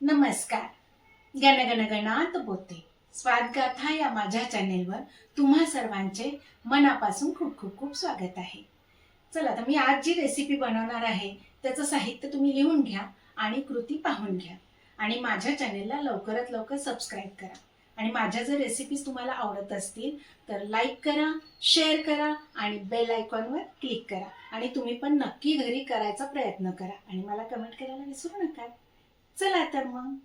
नमस्कार. गणगण गणात बोते स्वादगाथा या माझ्या चॅनेलवर तुम्हा सर्वांचे मनापासून खूप खूप खूप स्वागत आहे. चला तर मी आज जी रेसिपी बनवणार आहे त्याचं साहित्य तुम्ही लिहून घ्या आणि कृती पाहून घ्या. आणि माझ्या चॅनेलला लवकरात लवकर सबस्क्राईब करा. आणि माझ्या जर रेसिपीज तुम्हाला आवडत असतील तर लाईक करा शेअर करा आणि बेल आयकॉनवर क्लिक करा. आणि तुम्ही पण नक्की घरी करायचा प्रयत्न करा. आणि मला कमेंट करायला विसरू नका. चला तर मग.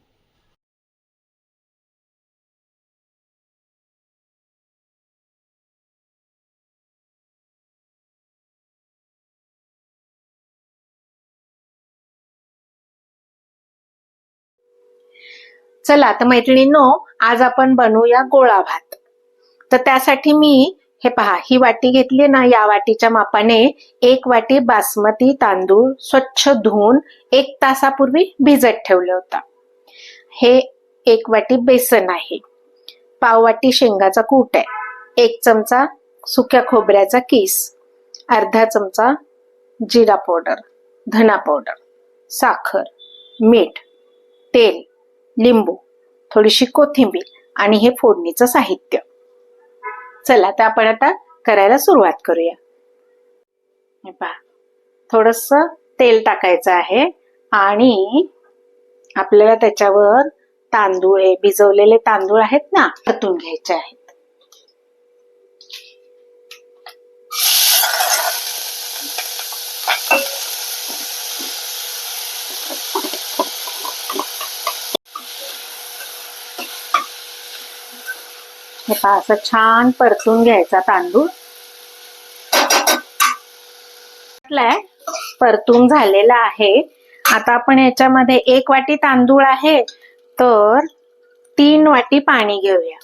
चला तर मैत्रिणींनो आज आपण बनवूया गोळा भात. तर त्यासाठी मी हे पहा ही वाटी घेतली ना या वाटीच्या मापाने एक वाटी बासमती तांदूळ स्वच्छ धुवून एक तासापूर्वी भिजत ठेवलं होता. हे एक वाटी बेसन आहे. पाव वाटी शेंगाचा कूट आहे. एक चमचा सुक्या खोबऱ्याचा किस. अर्धा चमचा जिरा पावडर धना पावडर साखर मीठ तेल लिंबू थोडीशी कोथिंबीर आणि हे फोडणीचं साहित्य. चला तर आपण आता करायला सुरुवात करूया. हे पहा. थोडस तेल टाकायचं आहे आणि आपल्याला त्याच्यावर तांदूळ हे भिजवलेले तांदूळ आहेत ना परतून घ्यायचे आहेत. हे पहा असं छान परतून घ्यायचा तांदूळ. म्हटलंय, परतून झालेला आहे. आता आपण याच्यामध्ये एक वाटी तांदूळ आहे तर तीन वाटी पाणी घेऊया.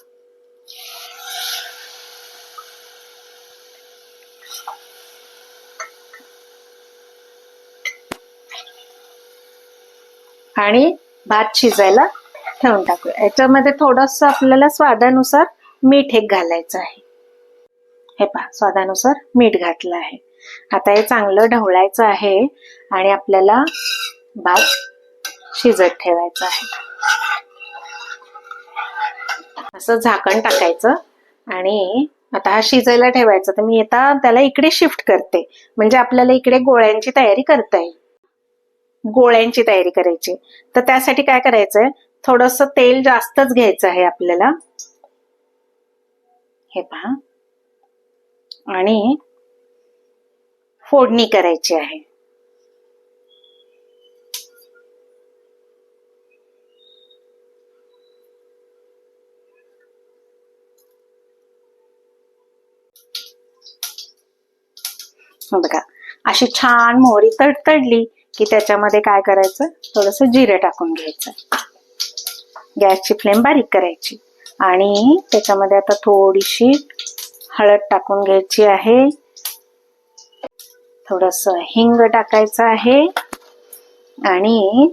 आणि भात शिजायला ठेवून टाकूया. याच्यामध्ये थोडस आपल्याला स्वादानुसार मीठ एक घालायचं आहे. हे पहा स्वादानुसार मीठ घातलं आहे. आता हे चांगलं ढवळायचं आहे आणि आपल्याला भात शिजत ठेवायचा आहे. असं झाकण टाकायचं आणि आता हा शिजायला ठेवायचा. तर मी आता त्याला इकडे शिफ्ट करते. म्हणजे आपल्याला इकडे गोळ्यांची तयारी करता येईल. गोळ्यांची तयारी करायची. तर त्यासाठी काय करायचंय? थोडस तेल जास्तच घ्यायचं आहे आपल्याला. हे पहा. आणि फोडणी करायची आहे. बघा अशी छान मोहरी तडतडली की त्याच्यामध्ये काय करायचं? थोडस जिरे टाकून घ्यायचं. गॅसची फ्लेम बारीक करायची. आणि त्याच्यामध्ये आता थोडीशी हळद टाकून घ्यायची आहे. थोडस हिंग टाकायचं आहे. आणि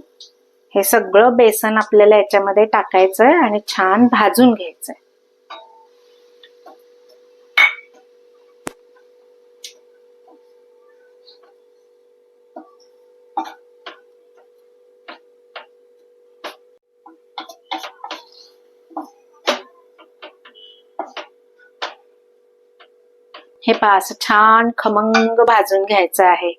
हे सगळं बेसन आपल्याला याच्यामध्ये टाकायचंय आणि छान भाजून घ्यायचंय. हे पहा असं छान खमंग भाजून घ्यायचं आहे.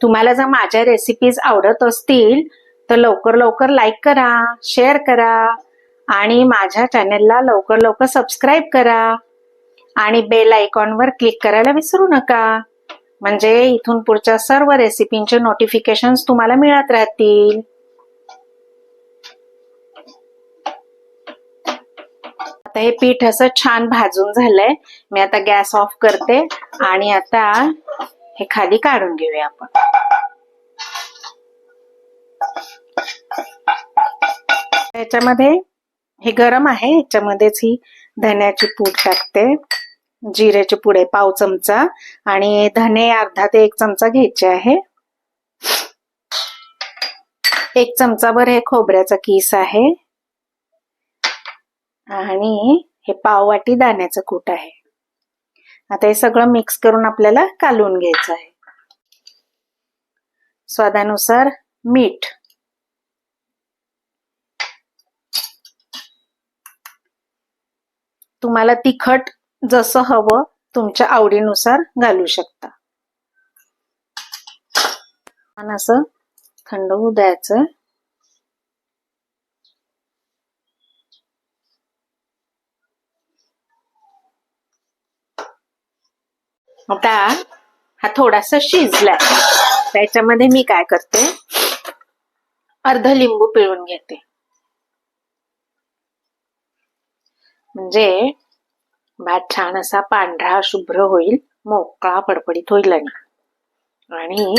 तुम्हाला जर माझ्या रेसिपीज आवडत असतील तर लवकर लवकर लाईक करा शेअर करा आणि माझ्या चॅनेलला लवकर लवकर सबस्क्राईब करा आणि बेल आयकॉनवर क्लिक करायला विसरू नका. म्हणजे इथून पुढच्या सर्व रेसिपींचे नोटिफिकेशन तुम्हाला मिळत राहतील. आता हे पीठ असं छान भाजून झालंय. मी आता गॅस ऑफ करते आणि आता हे खाली काढून घेऊया आपण. याच्यामध्ये हे गरम आहे. याच्यामध्येच ही धन्याची पूड टाकते. जिऱ्याचे पुढे पाव चमचा आणि धने अर्धा ते एक चमचा घ्यायचे आहे. एक चमचाभर हे खोबऱ्याचा किस आहे. आणि हे पाववाटी दाण्याचं कूट आहे. आता हे सगळं मिक्स करून आपल्याला कालवून घ्यायचं आहे. स्वादानुसार मीठ. तुम्हाला तिखट जसं हवं तुमच्या आवडीनुसार घालू शकता. असं थंड होऊ द्यायचं. आता हा थोडासा शिजलाय. त्याच्यामध्ये मी काय करते? अर्ध लिंबू पिळून घेते. म्हणजे भात छान असा पांढरा शुभ्र होईल मोकळा पडपडीत होईल आणि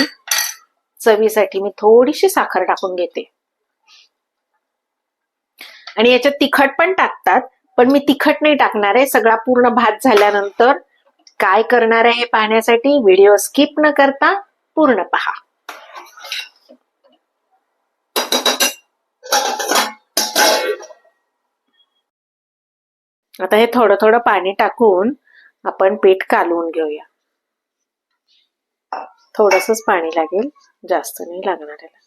चवीसाठी मी थोडीशी साखर टाकून घेते. आणि याच्यात तिखट पण टाकतात पण मी तिखट नाही टाकणार आहे सगळा पूर्ण भात झाल्यानंतर काय करणार आहे हे पाहण्यासाठी व्हिडिओ स्किप न करता पूर्ण पहा. आता हे थोडं थोडं पाणी टाकून आपण पीठ कालवून घेऊया. थोडसच पाणी लागेल जास्त नाही लागणार याला.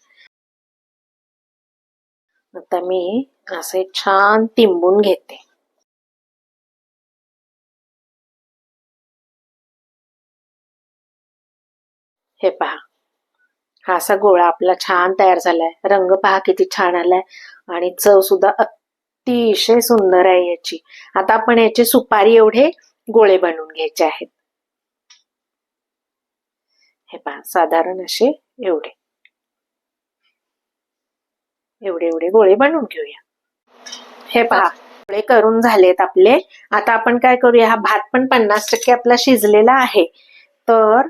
आता मी असे छान तिंबून घेते. हे पहा. हा असा गोळा आपला छान तयार झालाय. रंग पहा किती छान आलाय. आणि चव सुद्धा अतिशय सुंदर आहे याची. आता आपण याचे सुपारी एवढे गोळे बनवून घ्यायचे आहेत. हे पहा साधारण असे एवढे. एवढे एवढे गोळे बनवून घेऊया. हे पहा गोळे करून झालेत आपले. आता आपण काय करूया हा भात पण पन्नास टक्के आपला शिजलेला आहे. तर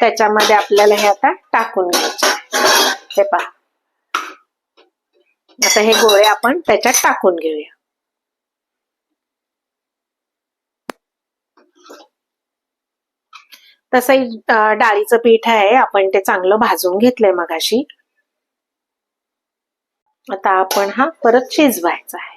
त्याच्यामध्ये आपल्याला हे आता टाकून घ्यायचे. हे पहा. आता हे गोळे आपण त्याच्यात टाकून घेऊया. तसंही डाळीचं पीठ आहे आपण ते चांगलं भाजून घेतलंय मगाशी. आता आपण हा परत शिजवायचा आहे.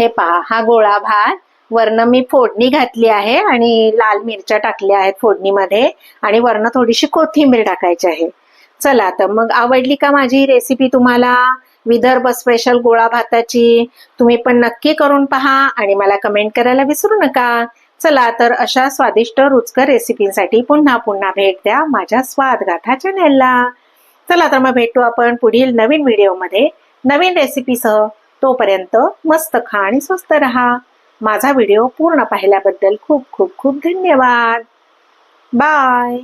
हे पहा हा गोळा भात. वरनं मी फोडणी घातली आहे आणि लाल मिरच्या टाकल्या आहेत फोडणीमध्ये आणि वरनं थोडीशी कोथिंबीर टाकायची आहे. चला तर मग आवडली का माझी रेसिपी तुम्हाला? विदर्भ स्पेशल गोळा भाताची. तुम्ही पण नक्की करून पहा आणि मला कमेंट करायला विसरू नका. चला तर अशा स्वादिष्ट रुचकर रेसिपींसाठी पुन्हा पुन्हा भेट द्या माझ्या स्वादगाथा चॅनेलला चला तर मग भेटू आपण पुढील नवीन व्हिडिओमध्ये नवीन रेसिपीसह तोपर्यंत मस्त खा आणि स्वस्त रहा. माझा व्हिडिओ पूर्ण पाहिल्याबद्दल खूप खूप खूप धन्यवाद. बाय.